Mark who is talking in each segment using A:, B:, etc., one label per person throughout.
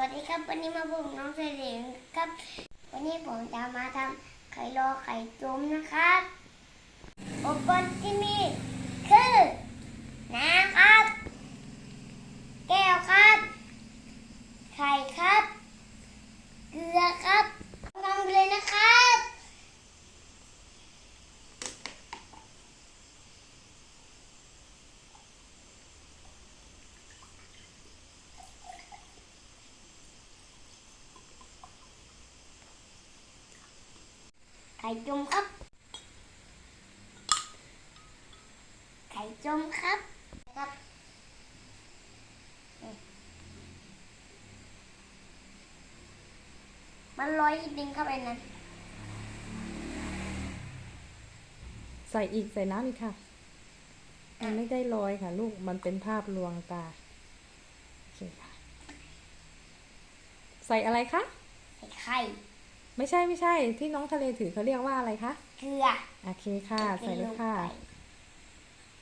A: วัสดีครับ วันนี้มาพบกับน้องเสลียงครับ วันนี้ผมจะมาทำไข่รอไข่จุ้มนะครับอุปกรณ์ที่มีคือน้ำครับ แก้วครับ ไข่ครับ เกลือครับทำเลยนะครับ ไข่ จมครับ ไข่จมครับ ครับนี่มันลอยดินเข้าไปนั้น
B: ใส่อีกใส่น้ำอีกค่ะ มันไม่ได้ลอยค่ะ ลูก มันเป็นภาพลวงตาโอเคค่ะ ใส่อะไรคะ
A: ใส่ไข่
B: ไม่ใช่ไม่ใช่ที่น้องทะเลถือเขาเรียกว่าอะไรคะ
A: เกลือ
B: โอเคค่ะ ใส่เลยค่ะ
A: ไป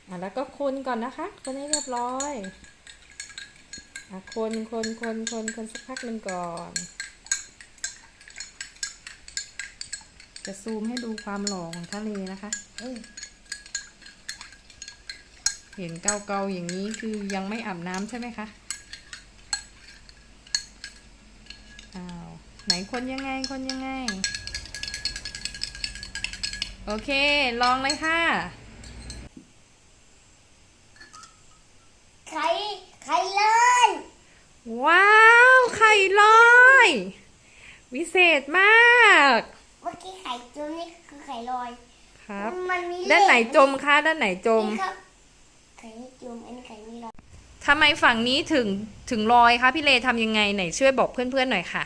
B: อะแล้วก็คนก่อนนะคะคนให้เรียบร้อยอะคนคนคนคนคนสักพักหนึ่งก่อน จะซูมให้ดูความหล่อของทะเลนะคะ
A: อืม
B: เห็นเกาๆอย่างนี้คือยังไม่อาบน้ำใช่ไหมคะอ้าว ไหนคนยังไงคนยังไง โอเค ลองเลยค่ะ
A: ไข่ไข่เลย
B: ว้าว ไข่ลอย วิเศษมาก
A: เมื่อกี้ไข่จมนี่คือไข่ลอย
B: ครับ
A: มันมี
B: ด้านไหน
A: เลข
B: จมคะด้านไหนจม
A: นี่ครับไข่นี่จมอันนี้ไข่นี่ลอย
B: ทำไมฝั่งนี้ถึงถึงลอยคะพี่เลทำยังไงไหนช่วยบอกเพื่อนๆหน่อยค่ะ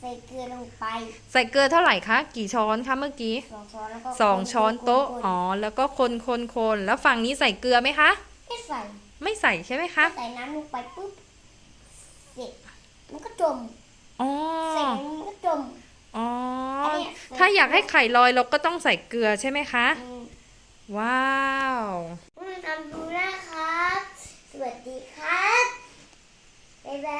A: ใส่เกลือลงไป
B: ใส่เกลือเท่าไหร่คะ กี่ช้อนคะเมื่อกี้
A: สองช้อนแล้วก็
B: สองช้อนโต๊ะ
A: คนๆๆๆ
B: อ๋อ แล้วก็คนคนคนแล้วฝั่งนี้ใส่เกลือไหมคะ
A: ไม่ใส่
B: ไม่ใส่ใช่ไหมคะ
A: ใส่น้ำลงไปปุ๊บเสร็จมันก็จม
B: อ๋อ
A: ใส่น้ำมันก็จม
B: อ๋อ
A: อันเนี้ย
B: ถ้าอยากให้ไข่ลอยเราก็ต้องใส่เกลือใช่ไหมคะ
A: อืม
B: ว้าว
A: มาทำดูนะครับ สวัสดีครับบ๊ายบาย